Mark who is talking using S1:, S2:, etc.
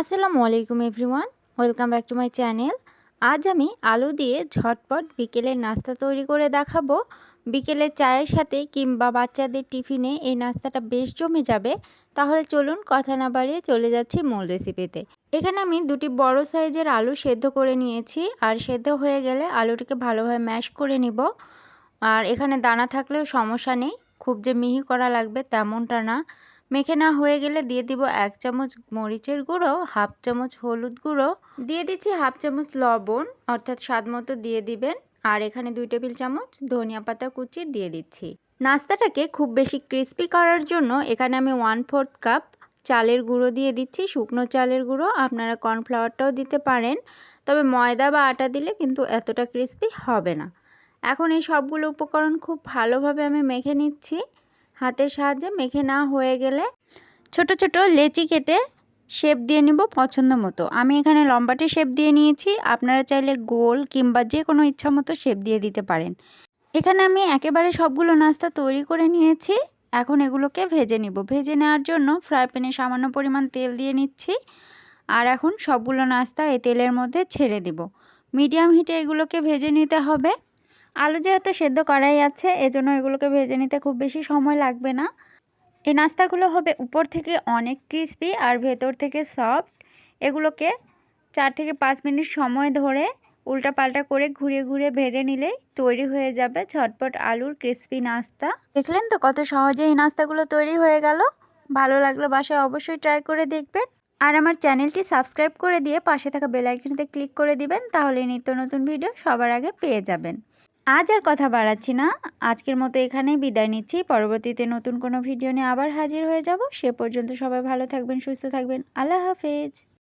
S1: আসসালামু আলাইকুম everyone, welcome back to my channel. আজ আমি আলু দিয়ে ঝটপট বিকেলের নাস্তা তৈরি করে দেখাবো। বিকেলের চায়ের সাথে কিংবা বাচ্চাদের টিফিনে এই নাস্তাটা বেশ জমে যাবে। তাহলে চলুন কথা না বাড়িয়ে চলে যাচ্ছি মূল রেসিপিতে। এখানে আমি দুটি বড় সাইজের আলু সেদ্ধ করে নিয়েছি। আর সেদ্ধ হয়ে গেলে আলুটিকে ভালোভাবে ম্যাশ করে নিব। আর এখানে দানা থাকলেও সমস্যা নেই। খুব যে মিহি করা লাগবে তেমনটা না। মেখে না হয়ে গেলে দিয়ে দিব এক চামচ মরিচের গুঁড়ো, হাফ চামচ হলুদ গুঁড়ো, দিয়ে দিচ্ছি হাফ চামচ লবণ, অর্থাৎ স্বাদ মতো দিয়ে দিবেন। আর এখানে দুই টেবিল চামচ ধনিয়া পাতা কুচি দিয়ে দিচ্ছি। নাস্তাটাকে খুব বেশি ক্রিস্পি করার জন্য এখানে আমি ওয়ান ফোর্থ কাপ চালের গুঁড়ো দিয়ে দিচ্ছি, শুকনো চালের গুঁড়ো। আপনারা কর্নফ্লাওয়ারটাও দিতে পারেন, তবে ময়দা বা আটা দিলে কিন্তু এতটা ক্রিস্পি হবে না। এখন এই সবগুলো উপকরণ খুব ভালোভাবে আমি মেখে নিচ্ছি। হাতের সাহায্যে মেখে না হয়ে গেলে ছোট ছোট লেচি কেটে শেপ দিয়ে নিব পছন্দ মতো। আমি এখানে লম্বাটে শেপ দিয়ে নিয়েছি। আপনারা চাইলে গোল কিংবা যে কোনো ইচ্ছা মতো শেপ দিয়ে দিতে পারেন। এখানে আমি একেবারে সবগুলো নাস্তা তৈরি করে নিয়েছি। এখন এগুলোকে ভেজে নিব। ভেজে নেওয়ার জন্য ফ্রাই প্যানে সামান্য পরিমাণ তেল দিয়ে নিচ্ছি। আর এখন সবগুলো নাস্তা এই তেলের মধ্যে ছেড়ে দিব। মিডিয়াম হিটে এগুলোকে ভেজে নিতে হবে। আলু যেহেতু সেদ্ধ করাই আছে, এজন্য এগুলোকে ভেজে নিতে খুব বেশি সময় লাগবে না। এই নাস্তাগুলো হবে উপর থেকে অনেক ক্রিস্পি আর ভেতর থেকে সফট এগুলোকে চার থেকে পাঁচ মিনিট সময় ধরে উল্টা পাল্টা করে ঘুরিয়ে ঘুরিয়ে ভেজে নিলেই তৈরি হয়ে যাবে ঝটপট আলুর ক্রিস্পি নাস্তা। দেখলেন তো কত সহজে এই নাস্তাগুলো তৈরি হয়ে গেল? ভালো লাগল বাসায় অবশ্যই ট্রাই করে দেখবেন। আর আমার চ্যানেলটি সাবস্ক্রাইব করে দিয়ে পাশে থাকা বেলাইকনতে ক্লিক করে দিবেন তাহলে নিত্য নতুন ভিডিও সবার আগে পেয়ে যাবেন। আজ আর কথা বাড়াচ্ছি না। আজকের মতো এখানেই বিদায় নিচ্ছি। পরবর্তীতে নতুন কোনো ভিডিও নিয়ে আবার হাজির হয়ে যাব। সে পর্যন্ত সবাই ভালো থাকবেন, সুস্থ থাকবেন। আল্লাহ হাফেজ।